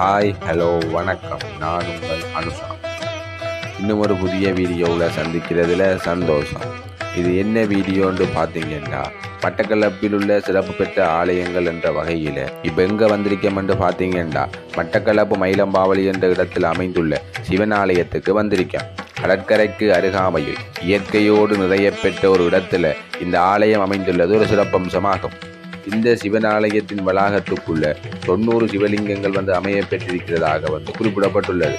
Hi hello வணக்கம். நான் உங்கள் அனுஷா. இன்னும் ஒரு புதிய வீடியோவில் சந்திக்கிறதுல சந்தோஷம். இது என்ன வீடியோன்னு பார்த்தீங்கன்னா மட்டக்களப்பில் உள்ள சிறப்பு பெற்ற ஆலயங்கள் என்ற வகையில் இப்போ எங்கே வந்திருக்கோம்னு பார்த்தீங்கன்னா மட்டக்களப்பு மயிலம்பாவளி என்ற இடத்தில் அமைந்துள்ள சிவன் ஆலயத்துக்கு வந்திருக்கேன். கடற்கரைக்கு அருகாமையில் இயற்கையோடு நிறைய பெற்ற ஒரு இடத்துல இந்த ஆலயம் அமைந்துள்ளது ஒரு சிறப்பம்சமாகும். இந்த சிவன் ஆலயத்தின் வளாகத்துக்குள்ள தொண்ணூறு சிவலிங்கங்கள் வந்து அமைய பெற்றிருக்கிறதாக வந்து குறிப்பிடப்பட்டுள்ளது.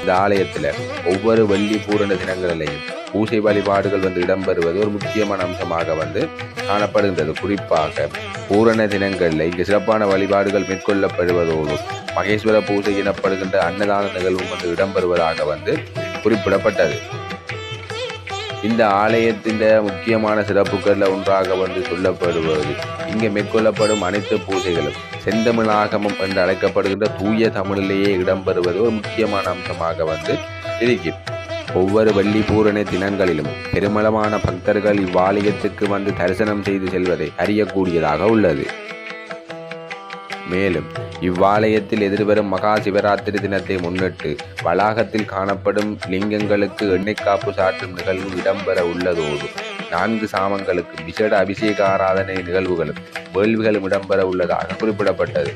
இந்த ஆலயத்தில் ஒவ்வொரு வெள்ளி பூரண தினங்களிலையும் பூசை வழிபாடுகள் வந்து இடம்பெறுவது ஒரு முக்கியமான அம்சமாக வந்து காணப்படுகின்றது. குறிப்பாக பூரண தினங்களில் இங்கு சிறப்பான வழிபாடுகள் மேற்கொள்ளப்படுவதோடு மகேஸ்வர பூஜை எனப்படுகின்ற அன்னதான நிகழ்வும் வந்து இடம்பெறுவதாக வந்து குறிப்பிடப்பட்டது. இந்த ஆலயத்தின் முக்கியமான சிறப்புகளில் ஒன்றாக வந்து சொல்லப்படுவது. இங்கே மேற்கொள்ளப்படும் அனைத்து பூஜைகளும் செந்தமிழாகமம் என்று அழைக்கப்படுகின்ற தூய தமிழிலேயே இடம்பெறுவது ஒரு முக்கியமான அம்சமாக வந்து இருக்கிறது. ஒவ்வொரு வெள்ளி பூரண தினங்களிலும் பெருமளவான பக்தர்கள் இவ்வாலயத்துக்கு வந்து தரிசனம் செய்து செல்வதை அறியக்கூடியதாக உள்ளது. மேலும் இவ்வாலயத்தில் எதிர்வரும் மகா சிவராத்திரி தினத்தை முன்னிட்டு வளாகத்தில் காணப்படும் லிங்கங்களுக்கு எண்ணெய் காப்பு சாற்றும் நிகழ்வு இடம்பெற உள்ளதோடு நான்கு சாமங்களுக்கு விசேட அபிஷேக ஆராதனை நிகழ்வுகளும் வேள்விகளும் இடம்பெற உள்ளதாக குறிப்பிடப்பட்டது.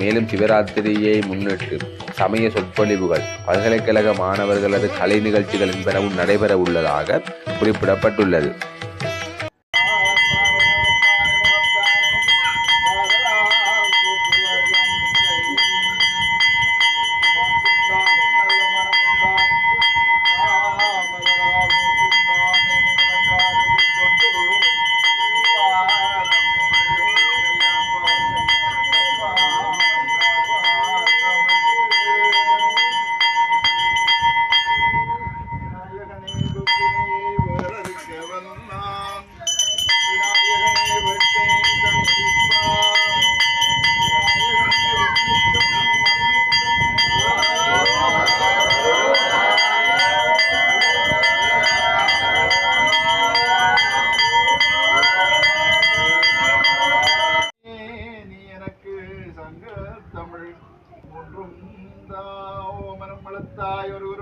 மேலும் சிவராத்திரியை முன்னிட்டு சமய சொற்பொழிவுகள் பல்கலைக்கழக மாணவர்களது கலை நிகழ்ச்சிகள் என்பனவும் நடைபெற உள்ளதாக குறிப்பிடப்பட்டுள்ளது.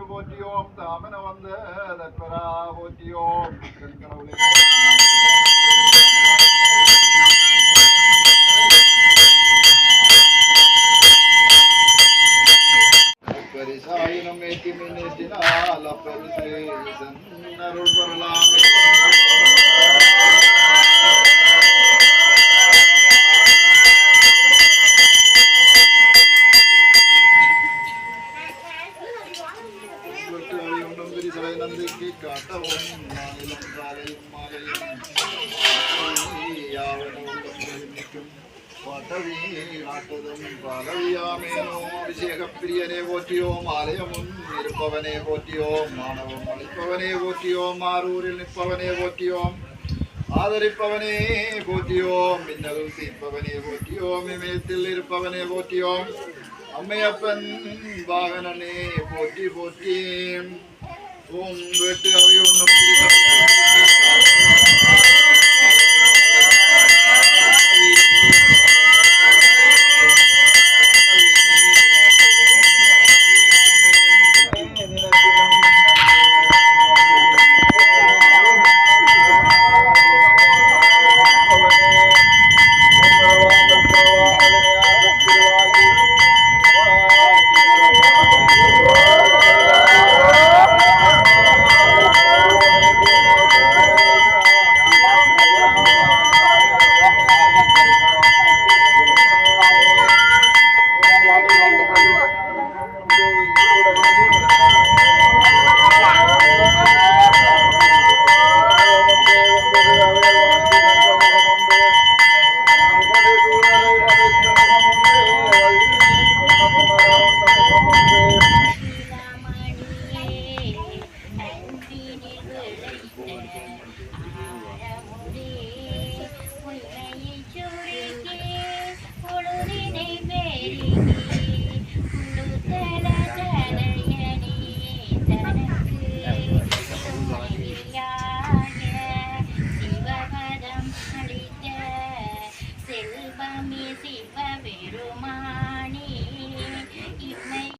போற்றியோம் தாமன வந்த தற்பரா போற்றியோம் கடவுளே നന്ദിക്ക് കാട്ടവും മാലിലും കാലയും മാലയും പട്ടവീണാട്ടതും പാലവിയാമേനോ അഭിഷേകപ്രിയനെ പോറ്റിയോ മാലയമും ഇരുപ്പവനെ പോറ്റിയോ മാണവും അളിപ്പവനെ പോറ്റിയോ മാറൂരിൽ നിപ്പവനെ പോറ്റിയോ ആദരിപ്പവനെ പോറ്റിയോ മിന്നൽ തീപ്പവനെ പോറ്റിയോ മിമയത്തിൽ ഇരുപ്പവനെ പോറ്റിയോ അമ്മയപ്പൻ വാഹനനെ പോറ്റി പോറ്റിയും ഓം വെട്ട് അറിയുന്ന